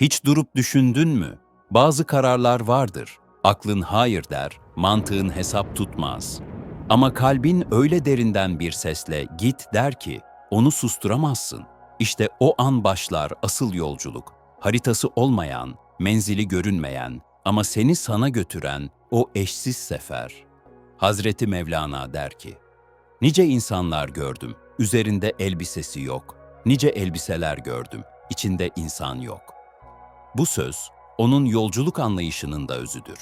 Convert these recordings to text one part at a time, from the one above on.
Hiç durup düşündün mü? Bazı kararlar vardır. Aklın hayır der, mantığın hesap tutmaz. Ama kalbin öyle derinden bir sesle git der ki, onu susturamazsın. İşte o an başlar asıl yolculuk. Haritası olmayan, menzili görünmeyen ama seni sana götüren o eşsiz sefer. Hazreti Mevlana der ki, Nice insanlar gördüm, üzerinde elbisesi yok. Nice elbiseler gördüm, içinde insan yok. Bu söz, onun yolculuk anlayışının da özüdür.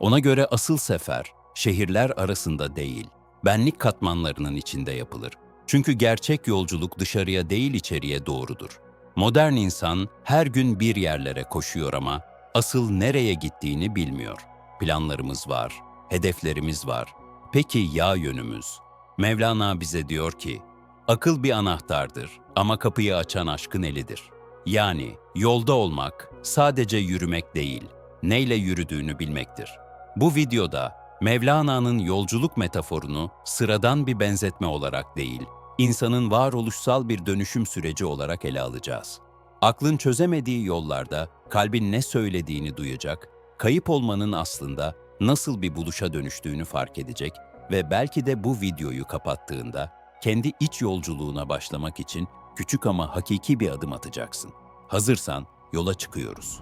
Ona göre asıl sefer, şehirler arasında değil, benlik katmanlarının içinde yapılır. Çünkü gerçek yolculuk dışarıya değil içeriye doğrudur. Modern insan her gün bir yerlere koşuyor ama asıl nereye gittiğini bilmiyor. Planlarımız var, hedeflerimiz var. Peki ya yönümüz? Mevlana bize diyor ki, akıl bir anahtardır ama kapıyı açan aşkın elidir. Yani yolda olmak sadece yürümek değil, neyle yürüdüğünü bilmektir. Bu videoda Mevlana'nın yolculuk metaforunu sıradan bir benzetme olarak değil, insanın varoluşsal bir dönüşüm süreci olarak ele alacağız. Aklın çözemediği yollarda kalbin ne söylediğini duyacak, kayıp olmanın aslında nasıl bir buluşa dönüştüğünü fark edecek ve belki de bu videoyu kapattığında kendi iç yolculuğuna başlamak için küçük ama hakiki bir adım atacaksın. Hazırsan yola çıkıyoruz.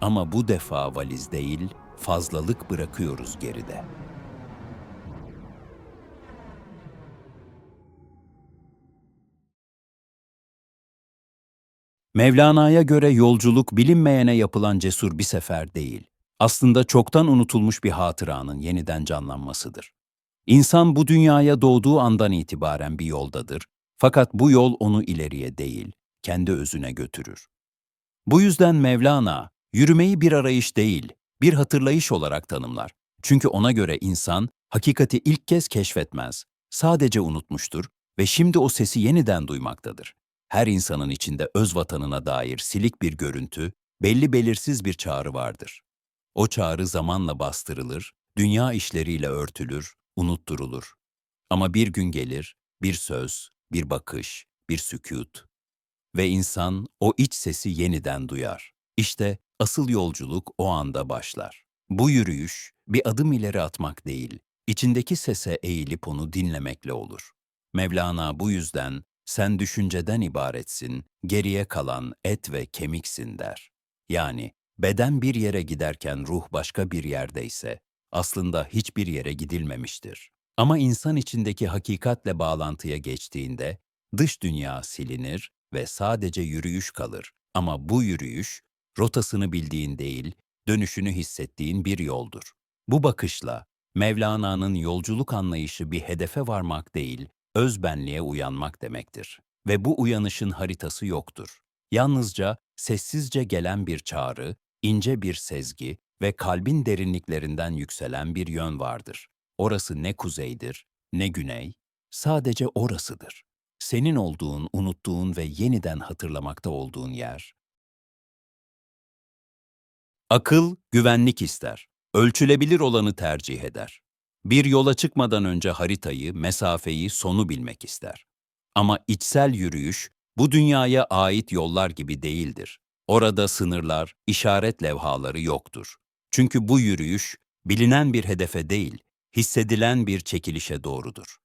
Ama bu defa valiz değil, fazlalık bırakıyoruz geride. Mevlana'ya göre yolculuk bilinmeyene yapılan cesur bir sefer değil. Aslında çoktan unutulmuş bir hatıranın yeniden canlanmasıdır. İnsan bu dünyaya doğduğu andan itibaren bir yoldadır. Fakat bu yol onu ileriye değil, kendi özüne götürür. Bu yüzden Mevlana, yürümeyi bir arayış değil, bir hatırlayış olarak tanımlar. Çünkü ona göre insan, hakikati ilk kez keşfetmez, sadece unutmuştur ve şimdi o sesi yeniden duymaktadır. Her insanın içinde öz vatanına dair silik bir görüntü, belli belirsiz bir çağrı vardır. O çağrı zamanla bastırılır, dünya işleriyle örtülür, unutturulur. Ama bir gün gelir, bir söz, bir bakış, bir sükût ve insan o iç sesi yeniden duyar. İşte asıl yolculuk o anda başlar. Bu yürüyüş bir adım ileri atmak değil, içindeki sese eğilip onu dinlemekle olur. Mevlana bu yüzden sen düşünceden ibaretsin, geriye kalan et ve kemiksin der. Yani beden bir yere giderken ruh başka bir yerdeyse aslında hiçbir yere gidilmemiştir. Ama insan içindeki hakikatle bağlantıya geçtiğinde dış dünya silinir ve sadece yürüyüş kalır. Ama bu yürüyüş rotasını bildiğin değil, dönüşünü hissettiğin bir yoldur. Bu bakışla Mevlana'nın yolculuk anlayışı bir hedefe varmak değil, özbenliğe uyanmak demektir. Ve bu uyanışın haritası yoktur. Yalnızca sessizce gelen bir çağrı, ince bir sezgi ve kalbin derinliklerinden yükselen bir yön vardır. Orası ne kuzeydir, ne güney, sadece orasıdır. Senin olduğun, unuttuğun ve yeniden hatırlamakta olduğun yer. Akıl güvenlik ister. Ölçülebilir olanı tercih eder. Bir yola çıkmadan önce haritayı, mesafeyi, sonu bilmek ister. Ama içsel yürüyüş bu dünyaya ait yollar gibi değildir. Orada sınırlar, işaret levhaları yoktur. Çünkü bu yürüyüş bilinen bir hedefe değil, hissedilen bir çekilişe doğrudur.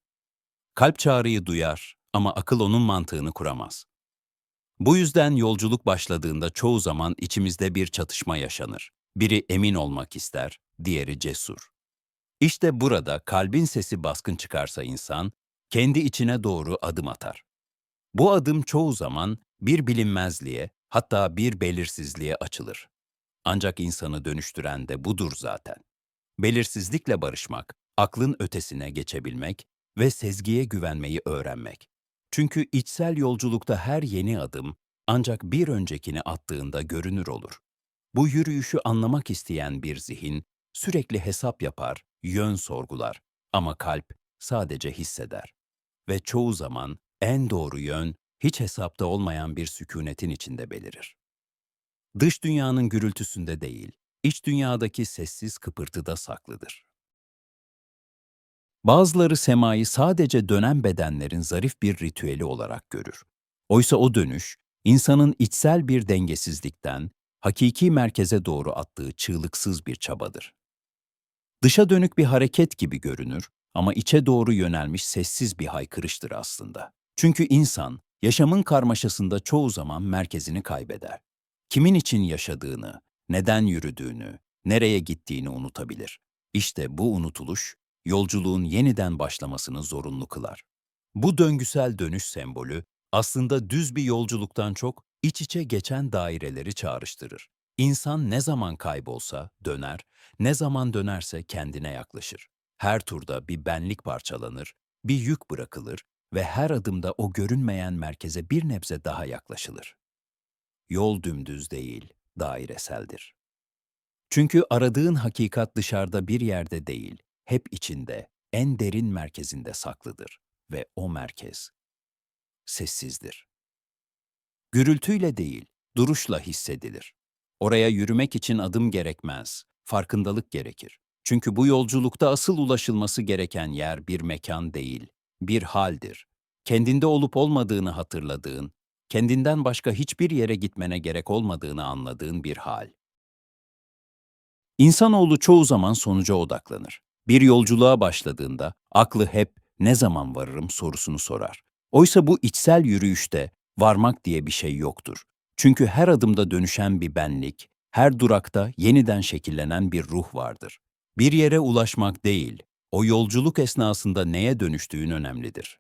Kalp çağrıyı duyar ama akıl onun mantığını kuramaz. Bu yüzden yolculuk başladığında çoğu zaman içimizde bir çatışma yaşanır. Biri emin olmak ister, diğeri cesur. İşte burada kalbin sesi baskın çıkarsa insan, kendi içine doğru adım atar. Bu adım çoğu zaman bir bilinmezliğe, hatta bir belirsizliğe açılır. Ancak insanı dönüştüren de budur zaten. Belirsizlikle barışmak, aklın ötesine geçebilmek ve sezgiye güvenmeyi öğrenmek. Çünkü içsel yolculukta her yeni adım ancak bir öncekini attığında görünür olur. Bu yürüyüşü anlamak isteyen bir zihin sürekli hesap yapar, yön sorgular ama kalp sadece hisseder. Ve çoğu zaman en doğru yön hiç hesapta olmayan bir sükunetin içinde belirir. Dış dünyanın gürültüsünde değil, iç dünyadaki sessiz kıpırtıda saklıdır. Bazıları semayı sadece dönen bedenlerin zarif bir ritüeli olarak görür. Oysa o dönüş, insanın içsel bir dengesizlikten hakiki merkeze doğru attığı çığlıksız bir çabadır. Dışa dönük bir hareket gibi görünür ama içe doğru yönelmiş sessiz bir haykırıştır aslında. Çünkü insan yaşamın karmaşasında çoğu zaman merkezini kaybeder. Kimin için yaşadığını, neden yürüdüğünü, nereye gittiğini unutabilir. İşte bu unutuluş yolculuğun yeniden başlamasını zorunlu kılar. Bu döngüsel dönüş sembolü aslında düz bir yolculuktan çok iç içe geçen daireleri çağrıştırır. İnsan ne zaman kaybolsa döner, ne zaman dönerse kendine yaklaşır. Her turda bir benlik parçalanır, bir yük bırakılır ve her adımda o görünmeyen merkeze bir nebze daha yaklaşılır. Yol dümdüz değil, daireseldir. Çünkü aradığın hakikat dışarıda bir yerde değil, hep içinde, en derin merkezinde saklıdır ve o merkez sessizdir. Gürültüyle değil, duruşla hissedilir. Oraya yürümek için adım gerekmez, farkındalık gerekir. Çünkü bu yolculukta asıl ulaşılması gereken yer bir mekan değil, bir haldir. Kendinde olup olmadığını hatırladığın, kendinden başka hiçbir yere gitmene gerek olmadığını anladığın bir hal. İnsanoğlu çoğu zaman sonuca odaklanır. Bir yolculuğa başladığında aklı hep ne zaman varırım sorusunu sorar. Oysa bu içsel yürüyüşte varmak diye bir şey yoktur. Çünkü her adımda dönüşen bir benlik, her durakta yeniden şekillenen bir ruh vardır. Bir yere ulaşmak değil, o yolculuk esnasında neye dönüştüğün önemlidir.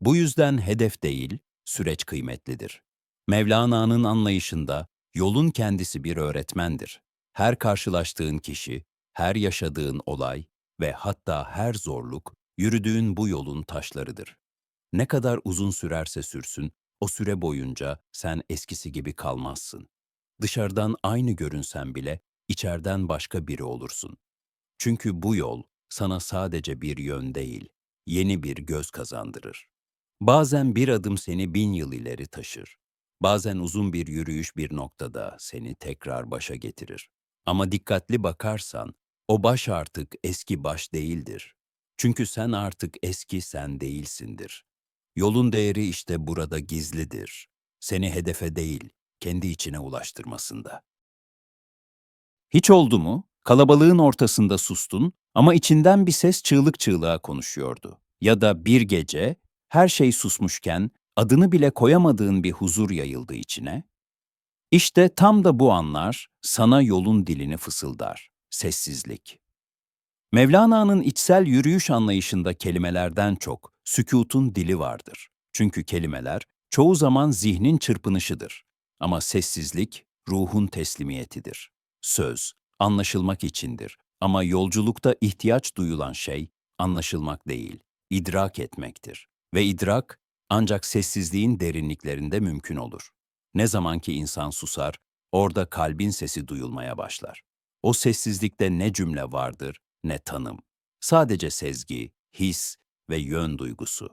Bu yüzden hedef değil, süreç kıymetlidir. Mevlana'nın anlayışında yolun kendisi bir öğretmendir. Her karşılaştığın kişi, her yaşadığın olay ve hatta her zorluk yürüdüğün bu yolun taşlarıdır. Ne kadar uzun sürerse sürsün, o süre boyunca sen eskisi gibi kalmazsın. Dışarıdan aynı görünsen bile içeriden başka biri olursun. Çünkü bu yol sana sadece bir yön değil, yeni bir göz kazandırır. Bazen bir adım seni bin yıl ileri taşır. Bazen uzun bir yürüyüş bir noktada seni tekrar başa getirir. Ama dikkatli bakarsan, o baş artık eski baş değildir. Çünkü sen artık eski sen değilsindir. Yolun değeri işte burada gizlidir. Seni hedefe değil, kendi içine ulaştırmasında. Hiç oldu mu? Kalabalığın ortasında sustun ama içinden bir ses çığlık çığlığa konuşuyordu. Ya da bir gece her şey susmuşken adını bile koyamadığın bir huzur yayıldı içine. İşte tam da bu anlar sana yolun dilini fısıldar. Sessizlik. Mevlana'nın içsel yürüyüş anlayışında kelimelerden çok sükutun dili vardır. Çünkü kelimeler çoğu zaman zihnin çırpınışıdır. Ama sessizlik ruhun teslimiyetidir. Söz anlaşılmak içindir ama yolculukta ihtiyaç duyulan şey anlaşılmak değil, idrak etmektir. Ve idrak ancak sessizliğin derinliklerinde mümkün olur. Ne zaman ki insan susar, orada kalbin sesi duyulmaya başlar. O sessizlikte ne cümle vardır, ne tanım. Sadece sezgi, his ve yön duygusu.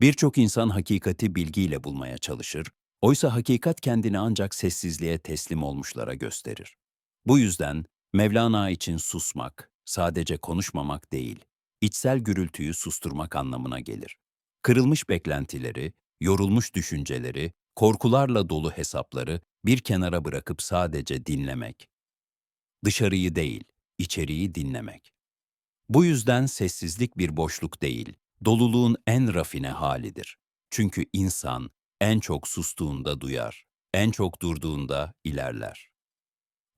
Birçok insan hakikati bilgiyle bulmaya çalışır, oysa hakikat kendini ancak sessizliğe teslim olmuşlara gösterir. Bu yüzden Mevlana için susmak, sadece konuşmamak değil, içsel gürültüyü susturmak anlamına gelir. Kırılmış beklentileri, yorulmuş düşünceleri, korkularla dolu hesapları bir kenara bırakıp sadece dinlemek. Dışarıyı değil, içeriği dinlemek. Bu yüzden sessizlik bir boşluk değil, doluluğun en rafine halidir. Çünkü insan en çok sustuğunda duyar, en çok durduğunda ilerler.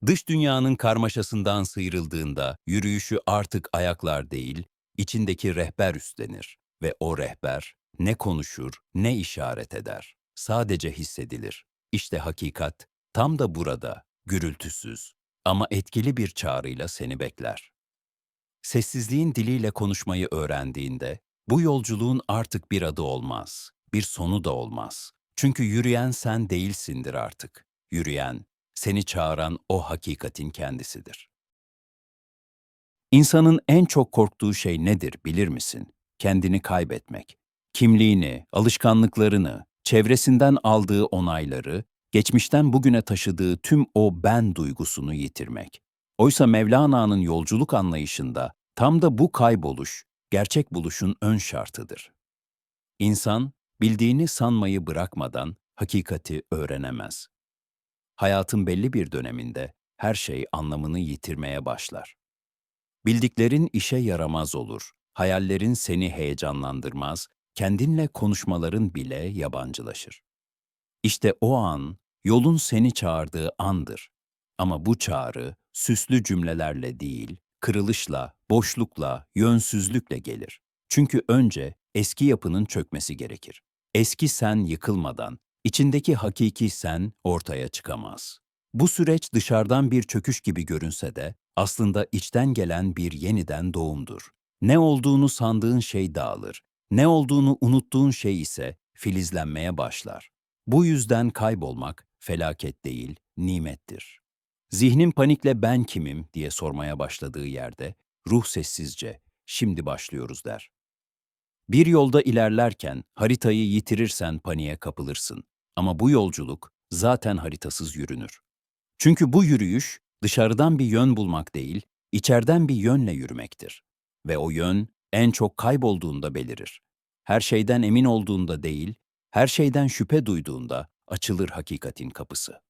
Dış dünyanın karmaşasından sıyrıldığında yürüyüşü artık ayaklar değil, içindeki rehber üstlenir ve o rehber ne konuşur, ne işaret eder. Sadece hissedilir. İşte hakikat tam da burada, gürültüsüz ama etkili bir çağrıyla seni bekler. Sessizliğin diliyle konuşmayı öğrendiğinde bu yolculuğun artık bir adı olmaz, bir sonu da olmaz. Çünkü yürüyen sen değilsindir artık. Yürüyen, seni çağıran o hakikatin kendisidir. İnsanın en çok korktuğu şey nedir bilir misin? Kendini kaybetmek. Kimliğini, alışkanlıklarını, çevresinden aldığı onayları, geçmişten bugüne taşıdığı tüm o ben duygusunu yitirmek. Oysa Mevlana'nın yolculuk anlayışında tam da bu kayboluş, gerçek buluşun ön şartıdır. İnsan, bildiğini sanmayı bırakmadan hakikati öğrenemez. Hayatın belli bir döneminde her şey anlamını yitirmeye başlar. Bildiklerin işe yaramaz olur, hayallerin seni heyecanlandırmaz, kendinle konuşmaların bile yabancılaşır. İşte o an yolun seni çağırdığı andır. Ama bu çağrı süslü cümlelerle değil, kırılışla, boşlukla, yönsüzlükle gelir. Çünkü önce eski yapının çökmesi gerekir. Eski sen yıkılmadan, içindeki hakiki sen ortaya çıkamaz. Bu süreç dışarıdan bir çöküş gibi görünse de aslında içten gelen bir yeniden doğumdur. Ne olduğunu sandığın şey dağılır. Ne olduğunu unuttuğun şey ise filizlenmeye başlar. Bu yüzden kaybolmak felaket değil, nimettir. Zihnin panikle ben kimim diye sormaya başladığı yerde ruh sessizce şimdi başlıyoruz der. Bir yolda ilerlerken haritayı yitirirsen paniğe kapılırsın. Ama bu yolculuk zaten haritasız yürünür. Çünkü bu yürüyüş dışarıdan bir yön bulmak değil, içeriden bir yönle yürümektir. Ve o yön en çok kaybolduğunda belirir. Her şeyden emin olduğunda değil, her şeyden şüphe duyduğunda açılır hakikatin kapısı.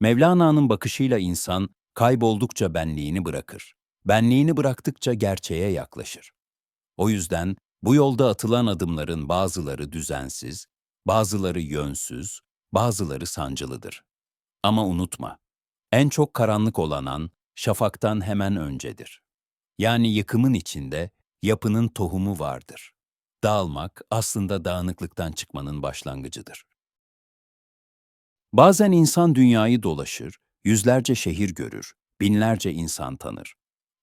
Mevlana'nın bakışıyla insan kayboldukça benliğini bırakır. Benliğini bıraktıkça gerçeğe yaklaşır. O yüzden bu yolda atılan adımların bazıları düzensiz, bazıları yönsüz, bazıları sancılıdır. Ama unutma, en çok karanlık olan an şafaktan hemen öncedir. Yani yıkımın içinde yapının tohumu vardır. Dağılmak aslında dağınıklıktan çıkmanın başlangıcıdır. Bazen insan dünyayı dolaşır, yüzlerce şehir görür, binlerce insan tanır.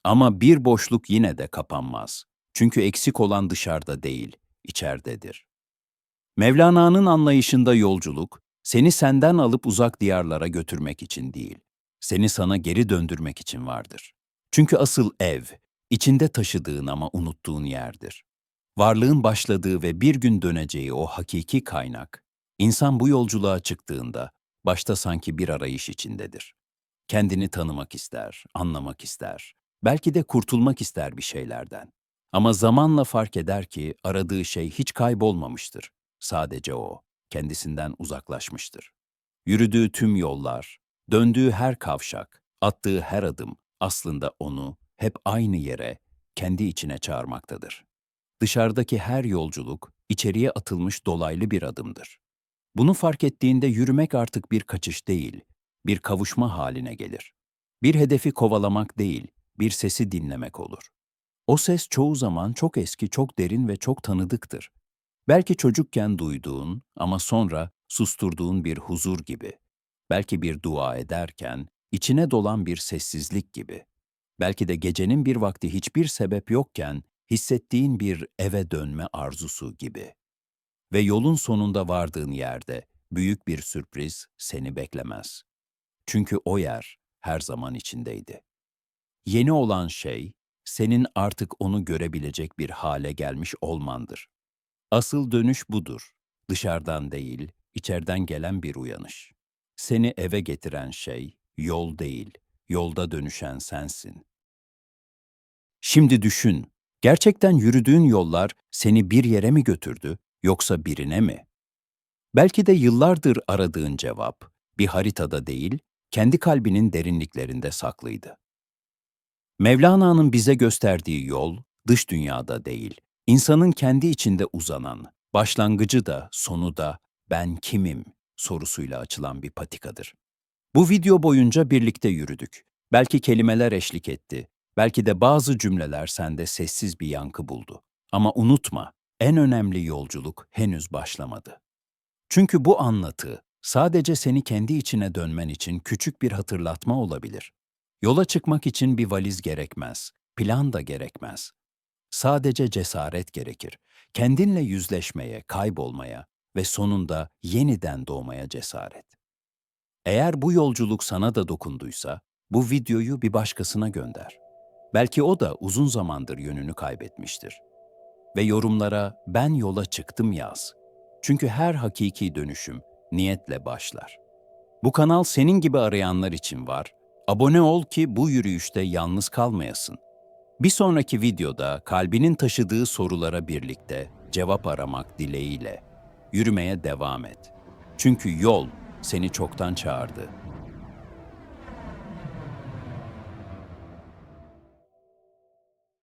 Ama bir boşluk yine de kapanmaz. Çünkü eksik olan dışarıda değil, içerdedir. Mevlana'nın anlayışında yolculuk, seni senden alıp uzak diyarlara götürmek için değil, seni sana geri döndürmek için vardır. Çünkü asıl ev, içinde taşıdığın ama unuttuğun yerdir. Varlığın başladığı ve bir gün döneceği o hakiki kaynak, insan bu yolculuğa çıktığında başta sanki bir arayış içindedir. Kendini tanımak ister, anlamak ister, belki de kurtulmak ister bir şeylerden. Ama zamanla fark eder ki aradığı şey hiç kaybolmamıştır. Sadece o, kendisinden uzaklaşmıştır. Yürüdüğü tüm yollar, döndüğü her kavşak, attığı her adım aslında onu hep aynı yere, kendi içine çağırmaktadır. Dışarıdaki her yolculuk, içeriye atılmış dolaylı bir adımdır. Bunu fark ettiğinde yürümek artık bir kaçış değil, bir kavuşma haline gelir. Bir hedefi kovalamak değil, bir sesi dinlemek olur. O ses çoğu zaman çok eski, çok derin ve çok tanıdıktır. Belki çocukken duyduğun ama sonra susturduğun bir huzur gibi. Belki bir dua ederken içine dolan bir sessizlik gibi. Belki de gecenin bir vakti hiçbir sebep yokken hissettiğin bir eve dönme arzusu gibi. Ve yolun sonunda vardığın yerde büyük bir sürpriz seni beklemez. Çünkü o yer her zaman içindeydi. Yeni olan şey, senin artık onu görebilecek bir hale gelmiş olmandır. Asıl dönüş budur. Dışarıdan değil, içeriden gelen bir uyanış. Seni eve getiren şey yol değil, yolda dönüşen sensin. Şimdi düşün, gerçekten yürüdüğün yollar seni bir yere mi götürdü yoksa birine mi? Belki de yıllardır aradığın cevap bir haritada değil, kendi kalbinin derinliklerinde saklıydı. Mevlana'nın bize gösterdiği yol dış dünyada değil, insanın kendi içinde uzanan, başlangıcı da sonu da ben kimim sorusuyla açılan bir patikadır. Bu video boyunca birlikte yürüdük. Belki kelimeler eşlik etti, belki de bazı cümleler sende sessiz bir yankı buldu. Ama unutma, en önemli yolculuk henüz başlamadı. Çünkü bu anlatı sadece seni kendi içine dönmen için küçük bir hatırlatma olabilir. Yola çıkmak için bir valiz gerekmez, plan da gerekmez. Sadece cesaret gerekir. Kendinle yüzleşmeye, kaybolmaya ve sonunda yeniden doğmaya cesaret. Eğer bu yolculuk sana da dokunduysa, bu videoyu bir başkasına gönder. Belki o da uzun zamandır yönünü kaybetmiştir. Ve yorumlara ben yola çıktım yaz. Çünkü her hakiki dönüşüm niyetle başlar. Bu kanal senin gibi arayanlar için var. Abone ol ki bu yürüyüşte yalnız kalmayasın. Bir sonraki videoda kalbinin taşıdığı sorulara birlikte cevap aramak dileğiyle yürümeye devam et. Çünkü yol seni çoktan çağırdı.